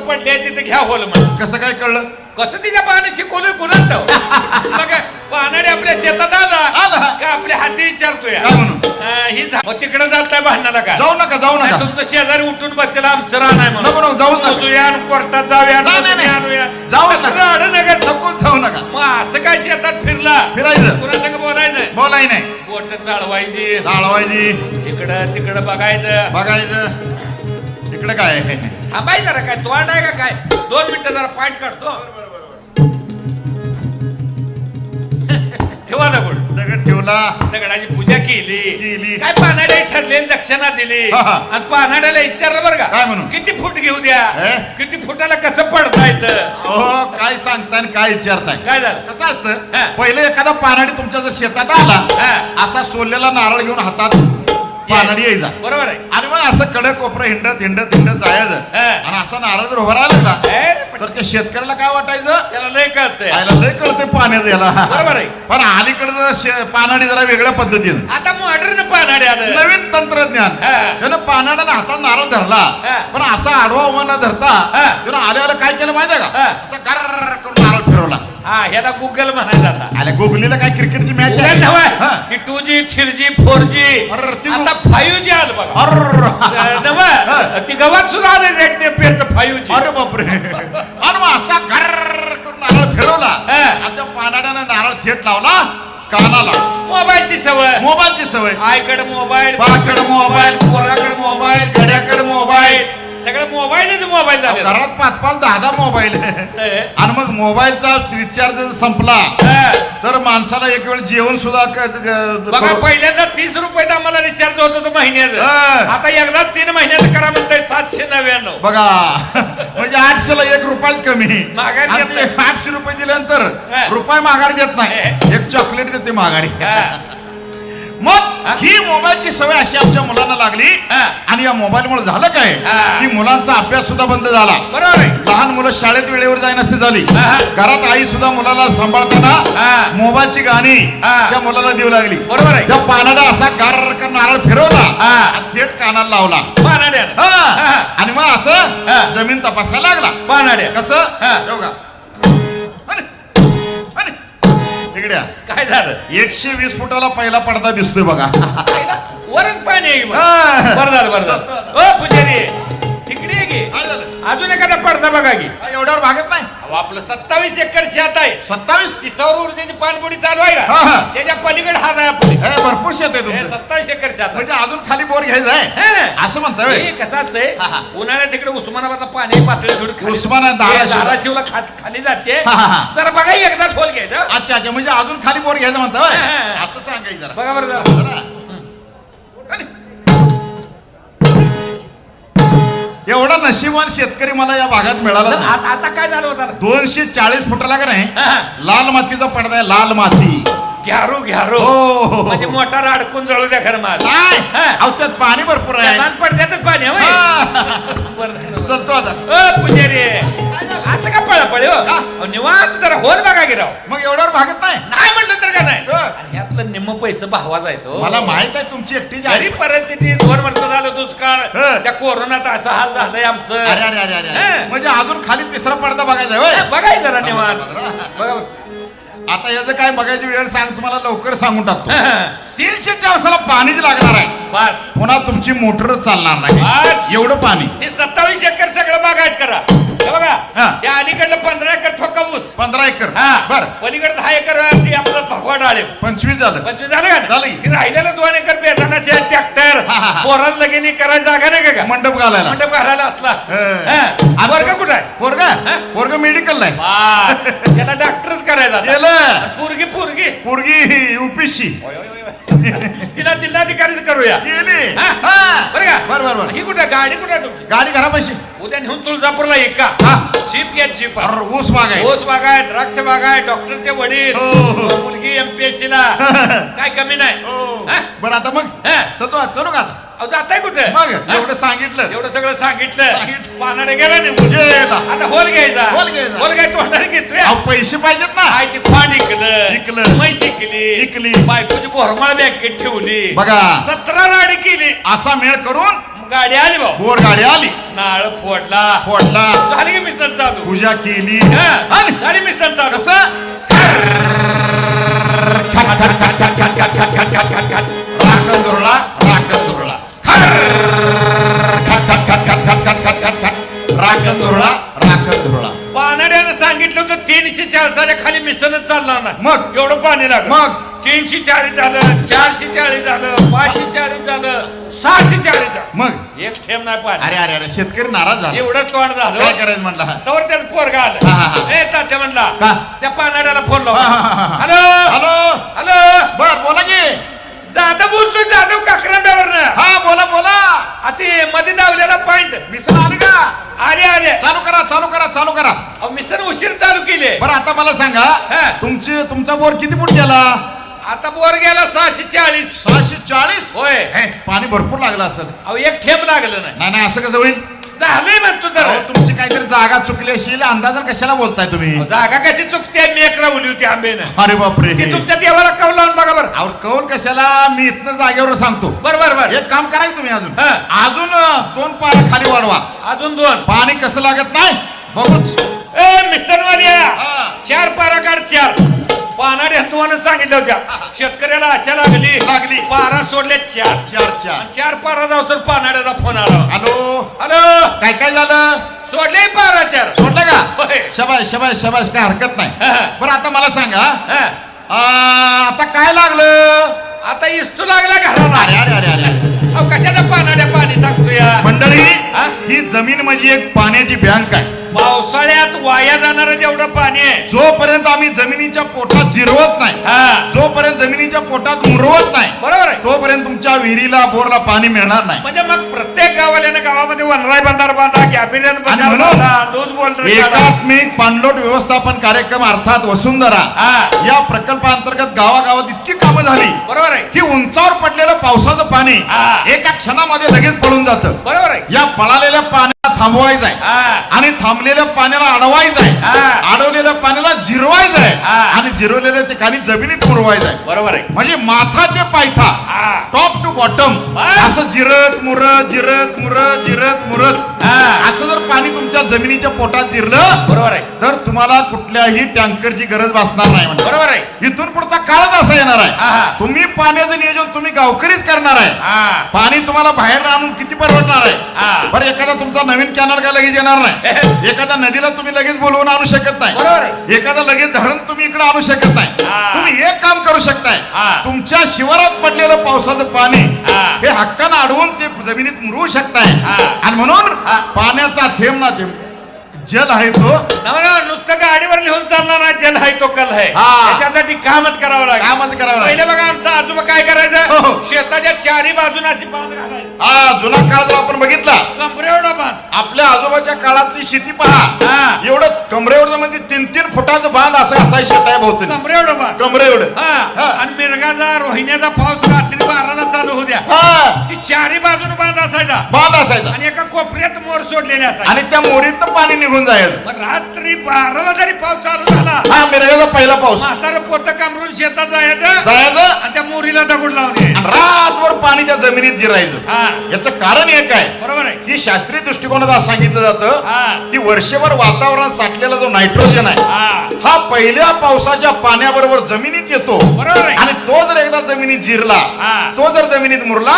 कुठं पडले तिथे घ्या होल म्हण कसं काय कळलं? कसं तिच्या पाणी शिकवलं कुणाला मग पानाडे आपल्या शेतात आला. का आपल्या हाती विचारतोय? काय म्हणून? अं, ही झा- मग तिकडे जाताय भांडणाला का? जाऊ नका जाऊ नाही, नका. तुमचं शेजारी उठून बसलेला आमचं राहणार नको, नको, जाऊच नका. मोजूया आणि कोर्टात जाऊया नाही, नाही. आणूया. जाऊच तसं नका. राहणं नका नको जाऊ नका. मग असं काय शेतात फिरला? फिरायचं. कुणासंग बोलायचं? बोलाय नाही. बोट चालवायची चालवायची इकडं तिकडं बघायचं. बघायचं. इकडे काय? थांबाय जरा काय तो आहे का काय दोन मिनिटं जरा पाठ काढतो ठेवा दगड दगड ठेवला दगडाची पूजा केली केली. काय पानाड्या ठरलेली दक्षिणा दिली हा, हा. आणि पानाड्याला विचारलं बरं काय का म्हणून? किती फूट घेऊ द्या हे? किती फुटाला कसं पडता येतं हो काय सांगताय आणि काय विचारताय काय झालं कसं हा. असतं पहिले एखादा पानाडी तुमच्या जर शेतात आला हा. असा सोललेला नारळ घेऊन हातात पानाडी यायचा बरोबर आहे आणि मग असं कडक कोपरं हिंडत हिंडत हिंडत जायचं हा. आणि असा नारळ जर उभा राहिला का तर त्या शेतकऱ्याला काय वाटायचं त्याला लय कळतंय आयला लय कळतंय पाण्याचं याला बरोबर आहे. पण अलीकडे शे- पानाडी जरा वेगळ्या पद्धतीनं आता मॉडर्न पानाडे आलं नवीन तंत्रज्ञान हा. त्यानं पानाड्यानं हातात नारळ धरला हा. पण असा आडवा उभा न धरता हा. त्यानं आल्यावर काय केलं माहितीये का हा. असा फिरवला हा ह्याला गुगल म्हणायचं आता. आल्या गोगलीला काय क्रिकेटची मॅच गुगल आहे नव्हे. ती two G three G four G अरे, ती आता फाईव्ह जी आलं बघा. नव्हे ती गव्हात सुद्धा आलं रेड नेपियरचं फाईव्ह जी अरे बापरे. आणि मग असा गर्र करून नारळ फिरवला. हा. आणि त्या पानाड्यानं नारळ थेट लावला कानाला. मोबाईलची सवय. मोबाईलची सवय. आईकडे मोबाईल बाकडे मोबाईल, पोराकडे मोबाईल गड्याकडे मोबाईल. सगळं मोबाईलच मोबाईल झाले. घरात पाच पाच दहा दहा मोबाईल आणि मग मोबाईलचा रिचार्ज संपला. तर माणसाला एक वेळ जेवण सुद्धा बघा पहिल्यांदा तीस रुपयात आम्हाला रिचार्ज होत होतं महिन्याचं. आता एकदा तीन महिन्याचं करा म्हणताय सातशे नव्याण्णव. बघा. म्हणजे आठशेला एक रुपयाच कमी. माघारी. आठशे रुपये दिल्यानंतर. रुपये माघारी देत नाही. एक चॉकलेट देते माघारी. मग हा. मोबाईलची सवय अशी आमच्या मुलांना लागली. आणि या मोबाईल मुळे झालं काय. की मुलांचा अभ्यास सुद्धा बंद झाला बरोबर लहान मुलं शाळेत वेळेवर जाईनसे झाली. घरात आई सुद्धा मुलाला सांभाळताना हा. मोबाईलची गाणी. त्या मुलाला देऊ लागली बरोबर आहे त्या पानाला असा गार नारळ फिरवला हा. थेट कानाला लावला पानाड्यानं हा. हा. आणि मग. असं जमीन तपासायला लागला पानाड्या कसं इकडे या. काय झालं? एकशे वीस फुटाला पहिला पडदा दिसतोय बघा. वरच पाणी आहे की मग. हा. बरं झालं बरं झालं. ओ पुजारी. इकडे ये की. काय झालं? अजून एखादा पडदा बघा की. काय एवढ्यावर भागत नाही. अहो, आपलं सत्तावीस एकर शेत आहे. सत्तावीस? ती सौर ऊर्जेची पाणबुडी चालू आहे हा, का हा. त्याच्या पलीकडे हात आहे आपली. हे भरपूर शेत आहे हे तुमचं. सत्तावीस एकर शेत आहे. म्हणजे अजून खाली घ्यायचं आहे हा. असं म्हणताय होय? हे कसं असतंय हा, हा. उन्हाळ्यात तिकडे उस्मानाबाद पाणी पातळी थोडी खाली- उस्मान आणि धाराशिव. धाराशिवला खात- खाली जाते हा, हा, हा. जरा बघा एकदाच खोल घ्यायचं अच्छा अच्छा म्हणजे अजून खाली बोर घ्यायचं म्हणता होय? हा, हा. असं सांगायचं जरा बघा बरं जरा जरा. अरे. एवढा नशिबान शेतकरी मला या भागात मिळाला नाही. आता आता काय झालं होतं दोनशे चाळीस फुटाला का नाही हा, हा. लाल मातीचा पडदा आहे लाल माती घ्यारो घ्यारो हो. म्हणजे मोटार अडकून जळू द्या खरं माल काय हा. अहो, त्यात पाणी भरपूर आहे लहान पडद्यातच पाणी? हा. झालं. चलतो आता ओ पुजारी असं का पळ पळे हो का? अहो, निवांत जरा होल बघा की राव मग एवढ्यावर भागत नाही नाही म्हटलं तर का नाही हा. आणि ह्यातलं निम्म पैसे भावाचा येतो मला माहीत आहे तुमची एकटीची जरी. परिस्थिती दोन वर्ष झालं दुष्काळ. त्या कोरोनात असा हाल झालाय आमचं अरे अरे अरे अरे हा. म्हणजे अजून खाली तिसरा पडदा बघायचा आहे, होय बघाय जरा निवांत बघा. आता याचं काय बघायची वेळ सांग तुम्हाला लवकर सांगून टाकतो. तीनशे वर्षाला पाणीच लागणार आहे. बस. पुन्हा तुमची मोटर चालणार बस. नाही एवढं पाणी. हे सत्तावीस एकर सगळं बागायत करा. हे बघा. त्या अलीकडलं पंधरा एकर ठोका ऊस. पंधरा एकर. हा. बर. पलीकडे दहा एकर ते आपलं भगवा डाळिंब पंचवीस झालं. पंचवीस झालं का झालं. ते राहिलेलं दोन एकर बेटाना ट्रॅक्टर. हा, हा, हा. पोराला लगेनी करायला जागा नाही का? मंडप घालायला. मंडप घालायला असला. हं. वर्ग कुठं आहे? पोरग? हा? पोरग मेडिकल नाही बस. त्याला डॉक्टरच करायचा. गेलं पोरगी पोरगी. पोरगी युपीसी तिला जिल्हाधिकारीच करूया गेली हा? हा. बरं का बर बर बर ही कुठं गाडी कुठं आहे तुमची गाडी घरापाशी उद्या नेऊन तुळजापूरला एक का हा. जीप घ्या जीप ऊस बाग आहे ऊस बाग आहे द्राक्ष बाग आहे डॉक्टरचे वडील हो, हो. मुलगी एमपीएससी ला काय कमी नाही हो. हा? बरं आता मग हा. चलो चलो का आता जाताय कुठे? एवढं सांगितलं. एवढं सगळं सांगितलं. सांगितलं. पानाडे गेला निघून आता होल घ्यायचा. होल घ्यायचा. होल काय तोंडाने घेतोय? पैसे पाहिजेत ना. काय ती फाड इकलं. इकलं. म्हैस इकली. इकली. बायकोची बोरमाळ बँकेत ठेवली. बघा. सतरा राडी केली. असा मेळ करून गाडी आली भाऊ. बोर गाडी आली. नाळ फोडला. फोडला. झाली की मिसन चालू. पूजा केली. झाली मिसन चालू. कसं? राखण धरला राखण खट, खट, खट. राखण दुरळा राखण दुरळा पानाड्यानं सांगितलं होतं तीनशे चाळीसाच्या खाली मिसनच चालणार नाही. मग? एवढं पाणी लागलं. मग? तीनशे चाळीस झालं चारशे चाळीस झालं पाचशे चाळीस झालं सहाशे चाळीस झालं. मग? एक ठेम नाही पाणी. अरे अरे अरे शेतकरी नाराज झाला. एवढंच तोंड काय झालं करायचं म्हणला तवर त्याचं पोरगा हा, हा, आलं हा. ए तात्या म्हणला? त्या पानाड्याला फोन हा, हा, हा, लावला हा. हॅलो? हॅलो? हॅलो? बर बोला की. जाधव बोलतोय जाधव काकरांड्यावर हा बोला बोला. आता मध्ये दावलेला पॉइंट मिसन आली का? आले आले. चालू करा चालू करा चालू करा. अहो, मिसन उशीर चालू केले. बरं आता मला सांगा हा. तुमची तुमचा बोर किती फूट गेला? आता बोर गेला सहाशे चाळीस. सहाशे चाळीस? होय. हे, पाणी भरपूर लागलं असेल. अहो एक ठेप लागलं नाही नाही असं कसं होईल? झालंय म्हणतो तर. अहो, तुमची काहीतरी जागा चुकली असेल अंदाजन कशाला बोलताय तुम्ही? जागा कशी चुकते? मेक रावली होती आंबेनं. अरे बापरे. ती तुमच्या देवाला कौल लावून बघा बरं. अहो कौल कशाला? मी इथनं जागेवर सांगतो. बर बर बर. एक काम करायचं तुम्ही अजून. हा. अजून अं, दोन पार खाली वाढवा. अजून दोन. पाणी कसं लागत नाही? बघूच. ए मिसन वालिया हा. चार पारा काढ चार. पानाडे हंतुवानं सांगितलं होत्या. शेतकऱ्याला आशा लागली. लागली. पारा सोडले चार. चार चार. आणि चार पारा जाऊ तर पानाड्याचा फोन आला. हॅलो? हॅलो? काय काय झालं? सोडले पारा चार. सोडलं का. शबाश शबाश शबाश काय हरकत नाही. हा. बरं आता मला सांगा. हा. आता काय लागलं? आता इस्तू लागला घराला. अरे अरे अरे अहो कशाचा पानाड्या पाणी सांगतो या मंडळी हा? ही जमीन म्हणजे एक पाण्याची बँक आहे. पावसाळ्यात वाया जाणारं जेवढं पाणी आहे. जोपर्यंत आम्ही जमिनीच्या पोटात जिरवत नाही हा. जोपर्यंत जमिनीच्या पोटात मुरवत नाही बरोबर आहे. तोपर्यंत तुमच्या विहिरीला बोरला पाणी मिळणार नाही. म्हणजे मग प्रत्येक गावाल्यानं गावामध्ये वनराय बंधार बांधा कॅबिनेट आणि बंधार म्हणून बांधा लूज एकात्मिक पाणलोट व्यवस्थापन कार्यक्रम अर्थात वसुंधरा हा. या प्रकल्पांतर्गत गावागावात इतकी झाली. बरोबर आहे. की उंचावर पडलेलं पावसाचं पाणी. एका क्षणामध्ये लगेच पळून जातं. बरोबर आहे. या पळालेल्या पाण्याला थांबवायचं आहे आणि थांबलेल्या पाण्याला अडवायचं आहे. अडवलेल्या पाण्याला जिरवायचं आहे. आणि जिरवलेल्या ठिकाणी जमिनीत मुरवायचं आहे बरोबर आहे. म्हणजे माथा ते पायथा. Top to bottom. असं जिरत मुरत जिरत मुरत जिरत मुरत. असं जर पाणी तुमच्या जमिनीच्या पोटात जिरलं बरोबर आहे. तर तुम्हाला कुठल्याही टँकरची गरज भासणार नाही म्हणजे. बरोबर आहे. इथून पुढचा काळच असा येणार आहे. तुम्ही पाण्याचं नियोजन तुम्ही गावकरीच करणार आहे. पाणी तुम्हाला बाहेर आणून किती परवडणार. आहे? बरं एखादा तुमचा नवीन कॅनल काय लगेच येणार नाही एखाद्या नदीला तुम्ही लगेच बोलवून आणू शकत नाही. एखादा लगेच धरण तुम्ही इकडे आणू शकत नाही. तुम्ही एक काम करू शकताय हा. तुमच्या शिवारात पडलेलं पावसाचं पाणी हा. हक्कानं अडवून ते जमिनीत मुरवू शकताय. आणि म्हणून. पाण्याचा थेंब ना थेंब जल आहे तो. नुसतं गाडीवर लिहून चालणार ना जल आहे तो कल आहे. हा. त्याच्यासाठी कामच करावं लागेल. कामच करावं पहिले लागेल. बघा आमचा आजोबा काय हो, करायचं? हो. शेताच्या चारी बाजूने अशी बांध घालायची. हा जुना काळ जर आपण बघितला. कमरेवढा बांध. आपल्या आजोबाच्या काळातली शेती पहा. हा. एवढं कमरेवर म्हणजे तीन तीन फुटाचं बांध असं असाय शेत आहे भोवती बांध. कमरे एवढं हा. हा. आणि मिरगाचा रोहिण्याचा पाऊस रात्री चालू होऊ द्या. हा. ती चारी बाजूने बांध असायचा. बांध असायचा. आणि एका कोपऱ्यात मोर सोडलेले असायचे. आणि त्या मोरीतनं पाणी निघून जायचं. मग रात्री बाराला जरी पाऊस चालू झाला हा मिरगाचा पहिला पाऊस. म्हातारं पोत कामरून शेतात जायचं जायचं. आणि त्या मोरीला दगड लावून यायचं. आणि रातभर पाणी त्या जमिनीत जिरायचं. हा. याचं कारण एक आहे बरोबर आहे. की शास्त्रीय दृष्टिकोनात असं सांगितलं जातं हा. की वर्षभर वातावरणात साठलेला जो नायट्रोजन आहे हा. पहिल्या पावसाच्या पाण्याबरोबर जमिनीत येतो. बरोबर आहे. आणि तो जर एकदा जमिनीत जिरला. तो जर जमिनीत मुरला.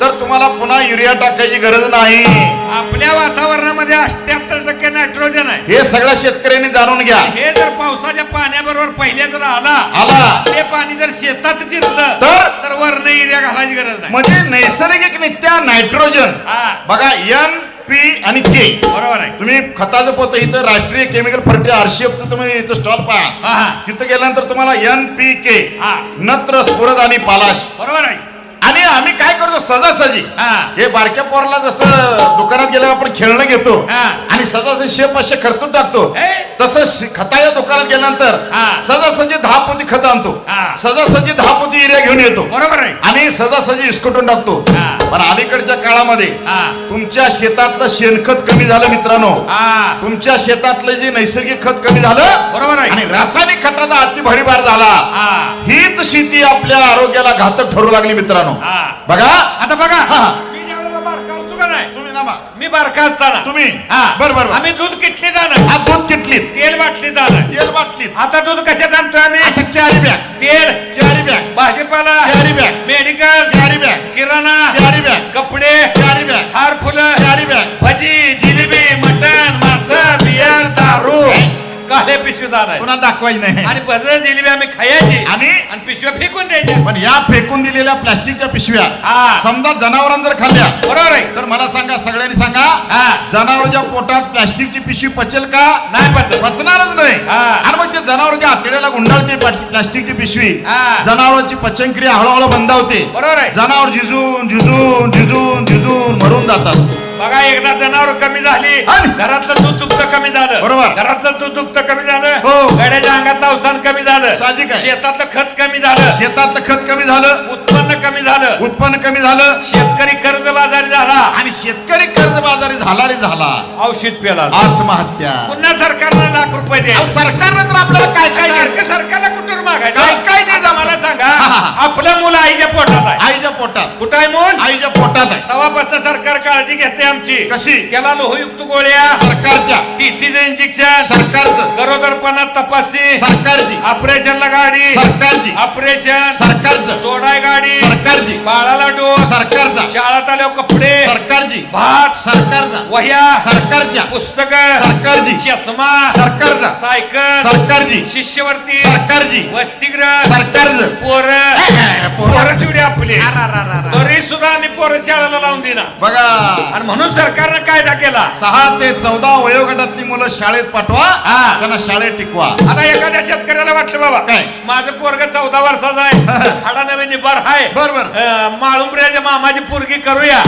तर तुम्हाला पुन्हा युरिया टाकायची गरज नाही. आपल्या वातावरणामध्ये अठ्याहत्तर टक्के नायट्रोजन आहे. हे सगळ्या शेतकऱ्यांनी जाणून घ्या. हे जर पावसाच्या पाण्याबरोबर पहिल्या जर आला आला. ते पाणी जर शेतात जिरलं तर? तर वर्ण एरिया घालायची गरज नाही. म्हणजे नैसर्गिक नित्या नायट्रोजन. हा. बघा एन पी आणि के बरोबर आहे. तुम्ही खताचं पोत इथं राष्ट्रीय केमिकल फर्टी आरशीएफचं तुम्ही इथं स्टॉल पहा. हा हा. तिथं गेल्यानंतर तुम्हाला एन पी के हा. नत्र स्फुरद आणि पालाश. बरोबर आहे. आणि आम्ही काय करतो? सहजासहजी हा. हे बारक्या पोराला जसं गेल्यावर आपण खेळणं घेतो. आणि सहजासहजी शे पाचशे खर्चून टाकतो. तसं खताच्या दुकानात गेल्यानंतर. सहजासहजी दहा पोती खत आणतो. सहजासहजी दहा पोती एरिया घेऊन येतो. बरोबर आहे. आणि सहजासहजी इस्कटून टाकतो. पण अलीकडच्या काळामध्ये तुमच्या शेतातलं शेणखत कमी झालं मित्रांनो. तुमच्या शेतातलं जे नैसर्गिक खत कमी झालं बरोबर आहे. आणि रासायनिक खताचा अति भडीभार झाला हीच शेती आपल्या आरोग्याला घातक ठरू लागली मित्रांनो. बघा. आता बघा. बारका असताना तुम्ही? हा. बर बर बर. आम्ही दूध किटली जाणं हा दूध किटलीत. तेल बाटली जाणं तेल बाटलीत आता दूध कशात आणतो आम्ही? Carry bag. तेल कॅरी बॅग. भाजीपाला carry bag. Medical carry bag. किराणा कॅरी बॅग. कपडे कॅरी बॅग. हार फुलं काळे पिशवी आहे. पुन्हा दाखवायची नाही. आणि भज जिलेबी आम्ही खायची. आणि? आणि पिशव्या फेकून द्यायच्या. पण या फेकून दिलेल्या प्लास्टिकच्या पिशव्या हा. समजा जनावरांना जर खाल्ल्या बरोबर आहे. तर मला सांगा सगळ्यांनी सांगा हा. जनावरांच्या पोटात प्लास्टिकची पिशवी पचेल का? नाही पचत. पचणारच नाही. हा. आणि मग ते जनावरांच्या आतड्याला गुंडाळते प्ला- प्लास्टिकची पिशवी. हा. जनावरांची पचनक्रिया हळूहळू बंद होते. बरोबर आहे. जनावर झिजून झिजून झिजून झिजून मरून जातात. एकदा जनावर कमी झाली. आणि? घरातलं दूध दुभत कमी झालं. बरोबर. घरातलं दूध दुभत कमी हो. झालं गाड्याच्या अंगातलं अवसान कमी झालं. साहजिक आहे. शेतातलं खत कमी झालं. शेतातलं खत कमी झालं. उत्पन्न कमी झालं. उत्पन्न कमी झालं. शेतकरी कर्जबाजारी झाला. आणि शेतकरी कर्जबाजारी झाला रे झाला. औषध पेला. आत्महत्या. पुन्हा सरकारनं लाख रुपये दे अहो, सरकारनं तर आपल्याला काय काय सरकारला कुठून मागायचं? काय- काय आमची कशी? त्याला लोहयुक्त गोळ्या सरकारच्या. टीटीचं इंजेक्शन सरकारचं. गरोदरपणात तपासणी सरकारची. ऑपरेशनला गाडी सरकारची. ऑपरेशन सरकारचं. सोडाय गाडी सरकारची. बाळाला डोस सरकारचा. शाळात आल्यावर कपडे सरकारची. भात सरकारचा. वह्या सरकारच्या. पुस्तक सरकारची. चष्मा सरकारचा. सायकल सरकारची. शिष्यवृत्ती सरकारची. वसतिगृह सरकारचं. पोर. पोरं. तेवढी आपली. तरी सुद्धा आम्ही पोरं शाळेला लावून देणार बघा. आणि म्हणून सरकारनं कायदा केला सहा ते चौदा वयोगटातली मुलं शाळेत पाठवा हा. त्यांना शाळेत टिकवा आता एखाद्या शेतकऱ्याला वाटलं बाबा काय? माझं पोरग चौदा वर्षाचा आहे हाडा नवीन निबार आहे बर, बर. अं, माळुंबऱ्याच्या मामाची पोरगी करूया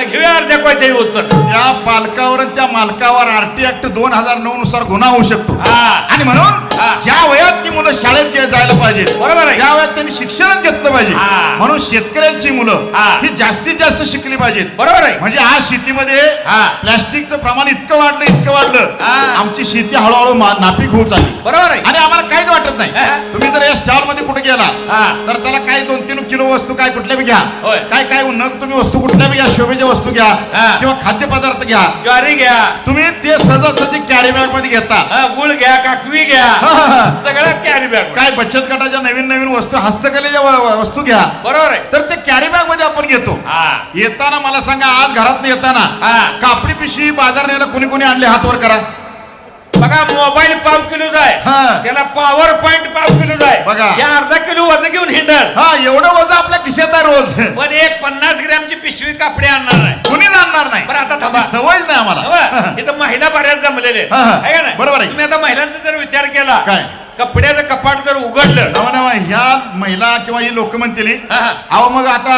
आणि घेऊया अर्ध्या कोयते उचल त्या पालकावर आणि त्या मालकावर आरटी ऍक्ट दोन हजार नऊ नुसार गुन्हा होऊ शकतो हा. आणि म्हणून हा. ज्या वयात ती मुलं शाळेत गे- जायला पाहिजे बरोबर आहे. त्या वयात त्यांनी शिक्षणच घेतलं पाहिजे हा. म्हणून शेतकऱ्यांची मुलं हा. ही जास्तीत जास्त शिकली पाहिजेत बरोबर आहे म्हणजे आज शेतीमध्ये हा. प्लास्टिकचं प्रमाण इतकं वाढलं इतकं वाढलं हा. आमची शेती हळूहळू मा- नापीक होत चालली बरोबर आहे आणि आम्हाला काहीच वाटत नाही. तुम्ही जर या हा. तर त्याला काही दोन तीन किलो वस्तू काय कुठल्या बी घ्या. काय काय नग तुम्ही वस्तू कुठल्या बी घ्या शोभेच्या वस्तू घ्या. किंवा खाद्यपदार्थ घ्या. ज्वारी घ्या. तुम्ही ते सहजासहजी कॅरी बॅगमध्ये घेता. गुळ घ्या काकवी घ्या. हा, हा, हा. सगळं कॅरी बॅग काय बचत गटाच्या नवीन नवीन वस्तू हस्तकलेच्या वस्तू घ्या. बरोबर आहे. तर ते कॅरी बॅगमध्ये आपण घेतो. येताना मला सांगा आज घरात येताना. कापडी पिशवी बाजार न्यायला कोणी कोणी आणले? हातवर करा. बघा मोबाईल पाव आहे हा. त्याला पॉवर पॉइंट पाव किलोचा आहे बघा. या अर्धा किलो वजन घेऊन हिंडल हा एवढं वजन आपल्या खिशात आहे रोज पण एक पन्नास ग्रॅमची पिशवी कापडे आणणार नाही कुणी आणणार नाही बरं आता थांबा सवयच नाही आम्हाला? इथं महिला बऱ्याच जमलेले. आहे का नाही बरोबर आहे. तुम्ही आता महिलांचा जर विचार केला काय? कपड्याचं कपाट जर उघडलं ह्या महिला किंवा ही लोक म्हणतील. अहो मग आता